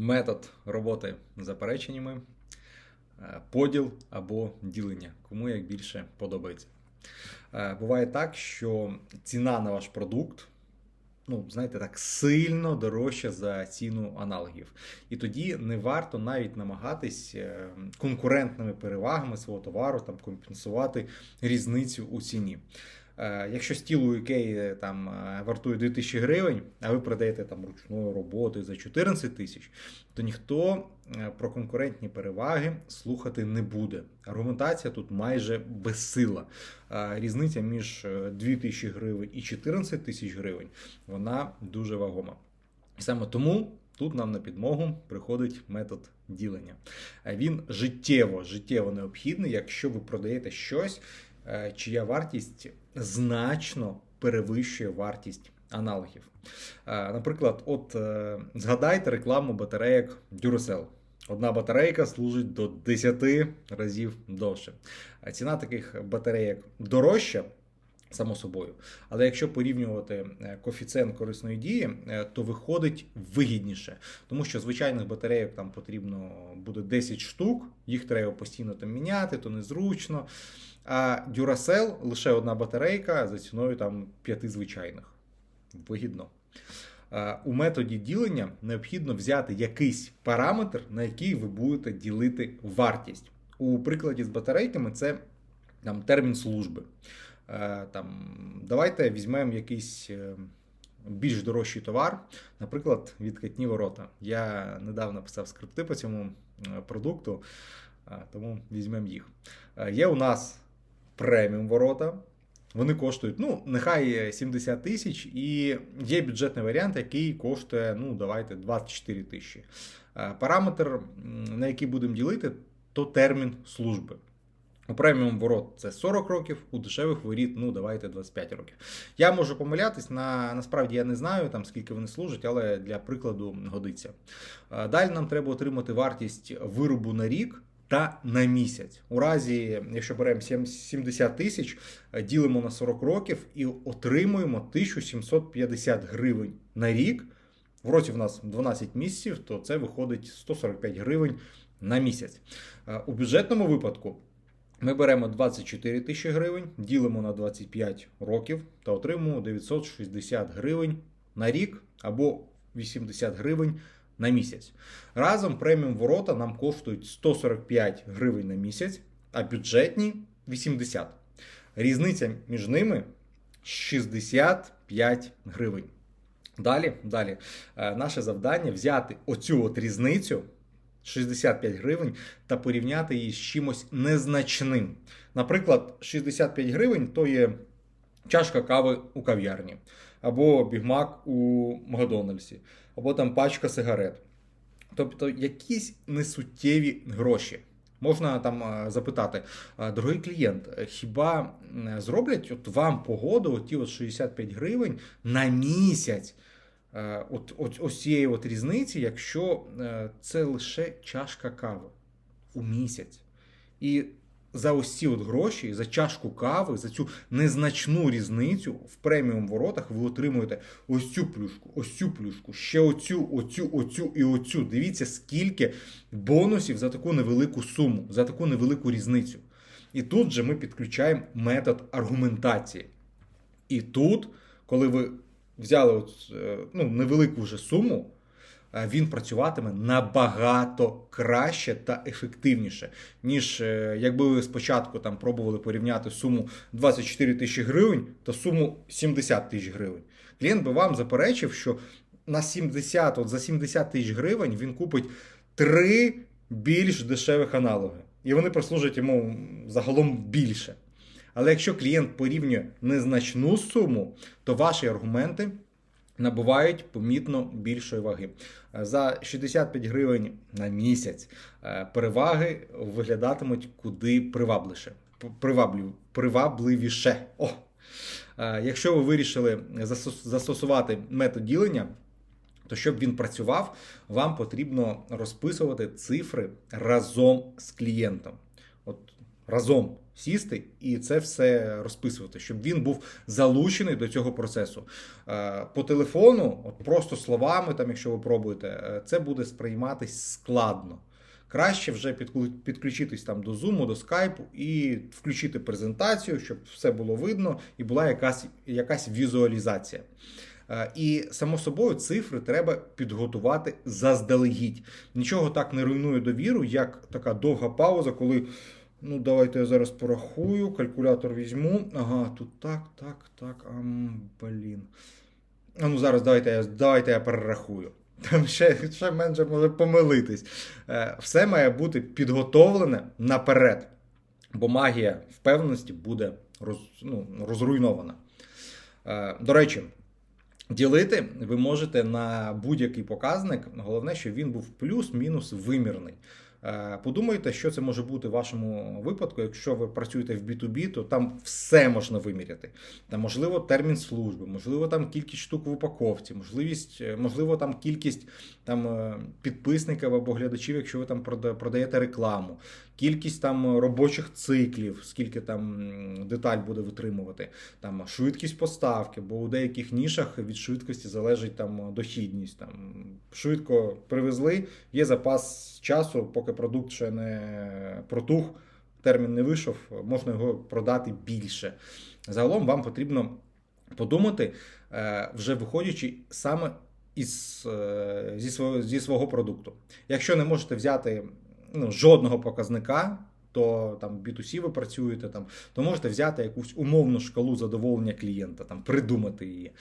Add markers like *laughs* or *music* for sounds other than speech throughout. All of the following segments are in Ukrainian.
метод роботи запереченнями, е, поділ або ділення, кому як більше подобається. Е, Буває так, що ціна на ваш продукт, ну, знаєте, так сильно дорожча за ціну аналогів. І тоді не варто навіть намагатись е, конкурентними перевагами свого товару там, компенсувати різницю у ціні. Е, Якщо стіл у Ікеї там е, вартує 2000 гривень, а ви продаєте там ручною роботою за 14 тисяч, то ніхто е, про конкурентні переваги слухати не буде. Аргументація тут майже безсила. Е, Різниця між е, 2000 гривень і 14 тисяч гривень вона дуже вагома. І саме тому тут нам на підмогу приходить метод ділення. Е, Він життєво, життєво необхідний, якщо ви продаєте щось, е, чия вартість значно перевищує вартість аналогів. Е, Наприклад, от е, згадайте рекламу батарейок Duracell. Одна батарейка служить до 10 разів довше. Ціна таких батарейок дорожча, само собою. Але якщо порівнювати е, коефіцієнт корисної дії, е, то виходить вигідніше, тому що звичайних батарейок там потрібно буде 10 штук, їх треба постійно там міняти, то незручно. А Duracell лише одна батарейка за ціною там 5 звичайних. Вигідно. У методі ділення необхідно взяти якийсь параметр, на який ви будете ділити вартість. У прикладі з батарейками це там, термін служби. Там, давайте візьмемо якийсь е, більш дорожчий товар, наприклад, відкатні ворота. Я недавно писав скрипти по цьому е, продукту, тому візьмемо їх. Е, Є у нас преміум ворота. Вони коштують, ну, нехай 70 тисяч, і є бюджетний варіант, який коштує, ну, давайте 24 тисячі. Е, Параметр, на який будемо ділити, то термін служби. У преміум ворот це 40 років, у дешевих воріт, ну давайте 25 років. Я можу помилятись, на, насправді я не знаю, там, скільки вони служать, але для прикладу годиться. Е, Далі нам треба отримати вартість виробу на рік та на місяць. У разі, якщо беремо 70 тисяч, е, ділимо на 40 років і отримуємо 1750 гривень на рік. В році в нас 12 місяців, то це виходить 145 гривень на місяць. Е, У бюджетному випадку ми беремо 24 тисячі гривень, ділимо на 25 років та отримуємо 960 гривень на рік або 80 гривень на місяць. Разом преміум ворота нам коштують 145 гривень на місяць, а бюджетні 80. Різниця між ними 65 гривень. Далі, далі, е, наше завдання взяти оцю от різницю 65 гривень та порівняти її з чимось незначним. Наприклад, 65 гривень то є чашка кави у кав'ярні, або бігмак у Макдональдсі, або там пачка сигарет. Тобто якісь несуттєві гроші. Можна там е, запитати, дорогий клієнт, е, хіба зроблять от вам погоду, оті от 65 гривень на місяць? Е, От, от ось цієї от різниці, якщо е, це лише чашка кави у місяць. І за ось ці от гроші, за чашку кави, за цю незначну різницю в преміум воротах ви отримуєте ось цю плюшку, ось цю плюшку, ще оцю, оцю, оцю і оцю. Дивіться, скільки бонусів за таку невелику суму, за таку невелику різницю. І тут же ми підключаємо метод аргументації. І тут, коли ви взяли от, е, ну, невелику вже суму, він працюватиме набагато краще та ефективніше, ніж е, якби ви спочатку там пробували порівняти суму 24 тисячі гривень та суму 70 тисяч гривень. Клієнт би вам заперечив, що на 70, от за 70 тисяч гривень він купить три більш дешевих аналоги. І вони прослужать йому загалом більше. Але якщо клієнт порівнює незначну суму, то ваші аргументи набувають помітно більшої ваги. За 65 гривень на місяць е, переваги виглядатимуть куди привабливіше. Приваблю, привабливіше. О! Е, Якщо ви вирішили застосувати метод ділення, то щоб він працював, вам потрібно розписувати цифри разом з клієнтом. От разом сісти і це все розписувати, щоб він був залучений до цього процесу. Е, По телефону, от просто словами, там, якщо ви пробуєте, е, це буде сприйматись складно. Краще вже підклю- підключитись там до Zoom, до Skype і включити презентацію, щоб все було видно і була якась, якась візуалізація. Е, І само собою цифри треба підготувати заздалегідь. Нічого так не руйнує довіру, як така довга пауза, коли. Ну, давайте я зараз порахую, калькулятор візьму. Ага, тут так, так, так. Ам, блін. А ну зараз давайте я, давайте я перерахую. *laughs* Там ще, ще менше може помилитись. Е, Все має бути підготовлене наперед, бо магія впевненості буде роз, ну, розруйнована. Е, До речі, ділити ви можете на будь-який показник. Головне, щоб він був плюс-мінус вимірний. Е, Подумайте, що це може бути в вашому випадку. Якщо ви працюєте в B2B, то там все можна виміряти. Там, можливо, термін служби, можливо, там кількість штук в упаковці, можливість, е, можливо, там кількість там, е, підписників або глядачів, якщо ви там продаєте рекламу, кількість там робочих циклів, скільки там деталь буде витримувати, там швидкість поставки, бо у деяких нішах від швидкості залежить там дохідність. Там швидко привезли, є запас часу, поки продукт ще не протух, термін не вийшов, можна його продати більше. Загалом вам потрібно подумати, е, вже виходячи саме із, е, зі, свого, зі свого продукту. Якщо не можете взяти ну, жодного показника, то там B2C ви працюєте, там, то можете взяти якусь умовну шкалу задоволення клієнта, там, придумати її.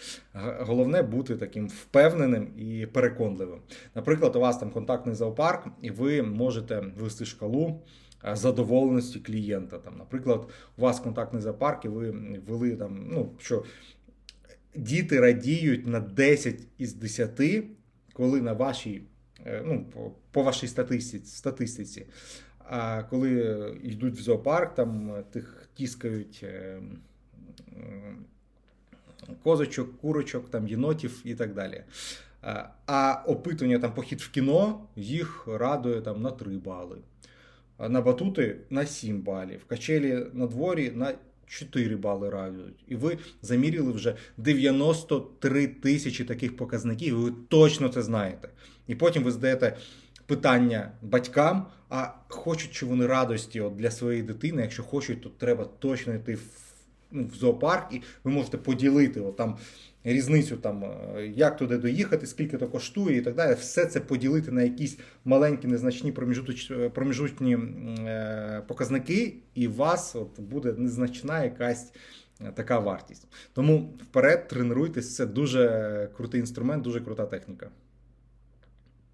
Головне бути таким впевненим і переконливим. Наприклад, у вас там контактний зоопарк, і ви можете ввести шкалу е, задоволеності клієнта. Там, наприклад, у вас контактний зоопарк, і ви ввели там, ну, що діти радіють на 10 із 10, коли на вашій, е, ну, по вашій статистиці, статистиці. А коли йдуть в зоопарк, там е, тих тіскають е, козочок, курочок, там, єнотів і так далі. А- опитування там похід в кіно їх радує там на 3 бали. На батути на 7 балів. Качелі на дворі на 4 бали радують. І ви заміряли вже 93 тисячі таких показників, і ви точно це знаєте. І потім ви задаєте питання батькам, а хочуть чи вони радості от для своєї дитини. Якщо хочуть, то треба точно йти в, ну, в зоопарк, і ви можете поділити от там різницю, там, е, як туди доїхати, скільки то коштує і так далі. Все це поділити на якісь маленькі незначні проміжутні е, показники, і у вас от буде незначна якась. е, Така вартість. Тому вперед тренуйтесь, це дуже крутий інструмент, дуже крута техніка.